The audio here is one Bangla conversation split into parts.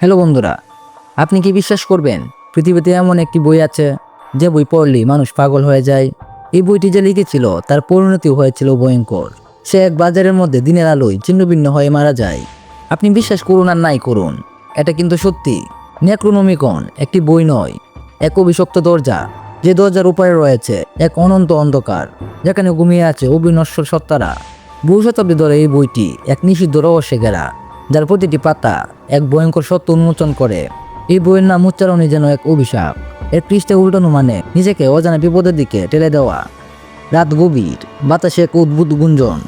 হ্যালো বন্ধুরা, আপনি কি বিশ্বাস করবেন? পৃথিবীতে এমন একটি বই আছে, যে বই পড়লেই মানুষ পাগল হয়ে যায়। এই বইটি যে লিখেছিল, তার পরিণতি হয়েছিল ভয়ঙ্কর। সে এক বাজারের মধ্যে দিনের আলোয় ছিন্নভিন্ন হয়ে মারা যায়। আপনি বিশ্বাস করুন আর নাই করুন, এটা কিন্তু সত্যি। নেক্রোনমিকন একটি বই নয়, এক অভিশপ্ত দরজা, যে দরজার উপরে রয়েছে এক অনন্ত অন্ধকার, যেখানে ঘুমিয়ে আছে অবিনশ্বর সত্তারা। বহু শতাব্দী ধরে এই বইটি এক নিষিদ্ধ রহস্যে ঘেরা। যার প্রতিটি পাতা এক ভয়ঙ্কর সত্য উন্মোচন করে। এই বইয়ের নাম উচ্চারণই যেন এক অভিশাপ। এর পৃষ্ঠে উল্টানো মানে নিজেকে অজানা বিপদের দিকে ঠেলে দেওয়া। রাত গভীর, বাতাসে এক উদ্ভুত গুঞ্জন,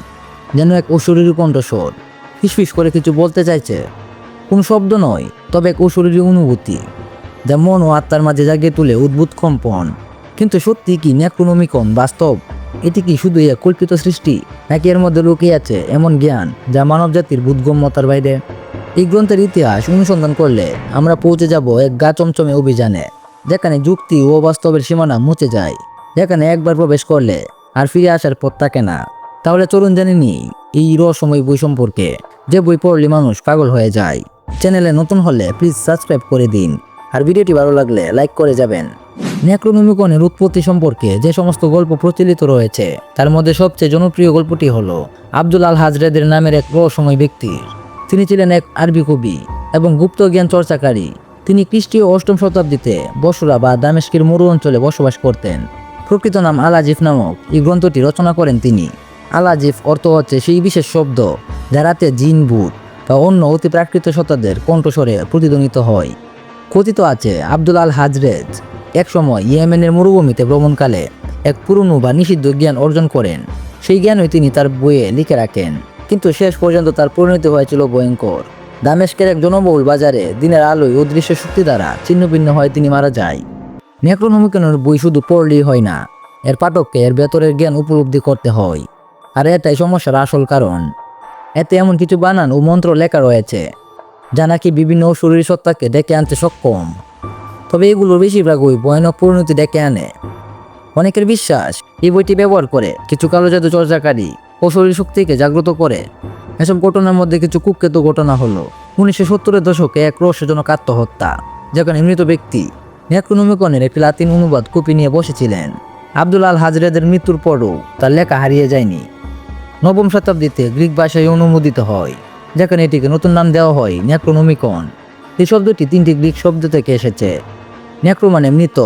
যেন এক অশরীরী কণ্ঠস্বর। ফিসফিস করে কিছু বলতে চাইছে। কোনো শব্দ নয়, তবে এক অশরীরী অনুভূতি, যা মন ও আত্মার মাঝে জাগিয়ে তুলে উদ্ভুত কম্পন। কিন্তু সত্যি কি ন্যাক্রোনমিকন বাস্তব? এটি কি শুধু এক কল্পিত সৃষ্টি, নাকি এর মধ্যে লুকিয়ে আছে এমন জ্ঞান যা মানব জাতির বোধগম্যতার বাইরে? এই গ্রন্থের ইতিহাস অনুসন্ধান করলে আমরা পৌঁছে যাব এক গা চমচমে অভিযানে, যেখানে যুক্তি ও বাস্তবের সীমানা মুছে যায়, যেখানে একবার প্রবেশ করলে আর ফিরে আসার পথ থাকে না। তাহলে চলুন জেনে নিই এই রহস্যময় বই সম্পর্কে। যে বই পড়লে মানুষ পাগল হয়ে যায়। চ্যানেলে নতুন হলে প্লিজ সাবস্ক্রাইব করে দিন। আর ভিডিওটি ভালো লাগলে লাইক করে যাবেন। নেক্রোনমিকনের উৎপত্তি সম্পর্কে যে সমস্ত গল্প প্রচলিত রয়েছে, তার মধ্যে সবচেয়ে জনপ্রিয় গল্পটি হল আব্দুল আল হাজরেদের নামের এক রহস্যময় ব্যক্তি। তিনি ছিলেন এক আরবি কবি এবং গুপ্ত জ্ঞান চর্চাকারী। তিনি খ্রিস্টীয় অষ্টম শতাব্দীতে বসরা বা দামেস্কের মরু অঞ্চলে বসবাস করতেন। প্রকৃত নাম আলাজিফ নামক এই গ্রন্থটি রচনা করেন তিনি। আলাজিফ অর্থ হচ্ছে সেই বিশেষ শব্দ যা রাতে জিন, ভূত বা অন্য অতি প্রাকৃত সত্তাদের কণ্ঠস্বরে প্রতিধ্বনিত হয়। কথিত আছে আব্দুল আল হাজরেজ একসময় ইয়েমেনের মরুভূমিতে ভ্রমণকালে এক পুরনো বা নিষিদ্ধ জ্ঞান অর্জন করেন। সেই জ্ঞানই তিনি তার বইয়ে লিখে রাখেন। কিন্তু শেষ পর্যন্ত তার পরিণতি হয়েছিল ভয়ঙ্কর। দামেস্কের এক জনবহুল বাজারে দিনের আলোয় অদৃশ্য শক্তি দ্বারা ছিন্নভিন্ন হয়ে তিনি মারা যায়। নেক্রোনমিকনের বই শুধু পড়লেই হয় না, এর পাঠককে এর ভেতরের জ্ঞান উপলব্ধি করতে হয়। আর এটাই সমস্যার আসল কারণ। এতে এমন কিছু বানান ও মন্ত্র লেখা রয়েছে, যা নাকি বিভিন্ন শরীর সত্তাকে ডেকে আনতে সক্ষম। তবে এগুলোর বেশিরভাগই ভয়ানক পরিণতি ডেকে আনে। অনেকের বিশ্বাস, এই বইটি ব্যবহার করে কিছু কালো জাদু চর্চাকারী ও শরীর শক্তিকে জাগ্রত করে। এসব ঘটনার মধ্যে কিছু কুখ্যাত ঘটনা হলো, উনিশশো সত্তরের দশকে এক রহস্যজনক আত্মহত্যা, যেখানে মৃত ব্যক্তি নেক্রোনমিকনের একটি লাতিন অনুবাদ কপি নিয়ে বসেছিলেন। আব্দুল আল হাজরেদের মৃত্যুর পরও তার লেখা হারিয়ে যায়নি। নবম শতাব্দীতে গ্রিক ভাষায় অনুমোদিত হয়, যেখানে এটিকে নতুন নাম দেওয়া হয় নেক্রোনমিকন এই শব্দটি তিনটি গ্রিক শব্দ থেকে এসেছে। নেক্রো মানে মৃত,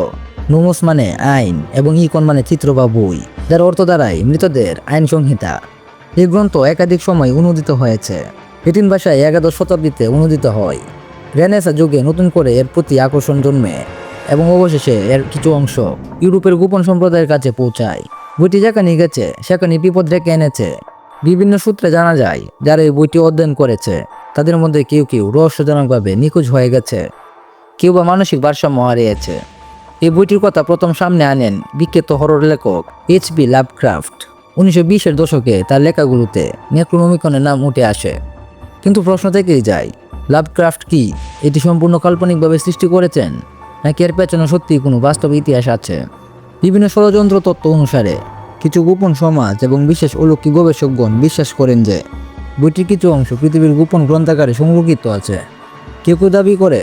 নোমোস মানে আইন এবং ইকন মানে চিত্র বা বই, যার অর্থ দ্বারাই মৃতদের আইন সংহিতা। এই গ্রন্থ একাধিক সময় অনুদিত হয়েছে। লাতিন ভাষায় একাদশ শতাব্দীতে অনুদিত হয়। রেনেসা যুগে নতুন করে এর প্রতি আকর্ষণ জন্মে এবং অবশেষে এর কিছু অংশ ইউরোপের গোপন সম্প্রদায়ের কাছে পৌঁছায়। বইটি যেখানে গেছে, সেখানে বিপদ রেখে এনেছে। বিভিন্ন সূত্রে জানা যায়, যারা এই বইটি অধ্যয়ন করেছে, তাদের মধ্যে কেউ কেউ রহস্যজনকভাবে নিখোঁজ হয়ে গেছে। কেউ বা মানসিক ভারসাম্য হারিয়েছে। এই বইটির কথা প্রথম সামনে আনেন বিখ্যাত হরর লেখক এইচ বি লাভক্রাফট উনিশশো বিশের দশকে তার লেখাগুলোতে নেক্রোনমিকনের নাম উঠে আসে। কিন্তু প্রশ্ন থেকেই যায় লাভক্রাফট কি? এটি সম্পূর্ণ কাল্পনিকভাবে সৃষ্টি করেছেন? নাকি এর পেছনে সত্যিই কোনো বাস্তব ইতিহাস আছে? বিভিন্ন ষড়যন্ত্র তত্ত্ব অনুসারে কিছু গোপন সমাজ এবং বিশেষ অলৌকিক গবেষকগণ বিশ্বাস করেন যে বইটির কিছু অংশ পৃথিবীর গোপন গ্রন্থাগারে সংরক্ষিত আছে। কেউ কেউ দাবি করে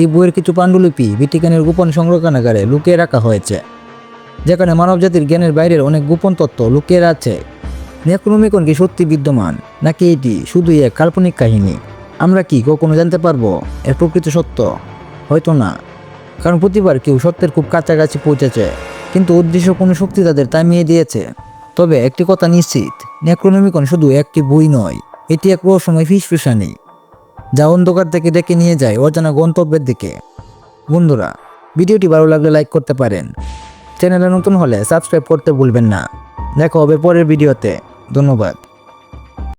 এই বইয়ের কিছু পাণ্ডুলিপি ভিটিকানের গোপন সংরক্ষণাগারে লুকিয়ে রাখা হয়েছে, যেখানে মানবজাতির জ্ঞানের বাইরের অনেক গোপন তত্ত্ব লুকিয়ে আছে। নেক্রোমিকন কি সত্যি বিদ্যমান, নাকি এটি শুধুই এক কাল্পনিক কাহিনী? আমরা কি কখনো জানতে পারব এর প্রকৃত সত্য? হয়তো না। কারণ প্রতিবার কেউ সত্যের খুব কাছাকাছি পৌঁছেছে, কিন্তু উদ্দেশ্য কোনো শক্তি তাদের থামিয়ে দিয়েছে। তবে একটি কথা নিশ্চিত নেক্রোনমিকন শুধু একটি বই নয়, এটি এক রহস্যময় ফিসফিসানি। যা অন্ধকার থেকে ডেকে নিয়ে যায় অজানা গন্তব্যের দিকে। বন্ধুরা, ভিডিওটি ভালো লাগলে লাইক করতে পারেন। চ্যানেলে নতুন হলে সাবস্ক্রাইব করতে ভুলবেন না। দেখা হবে পরের ভিডিওতে। ধন্যবাদ।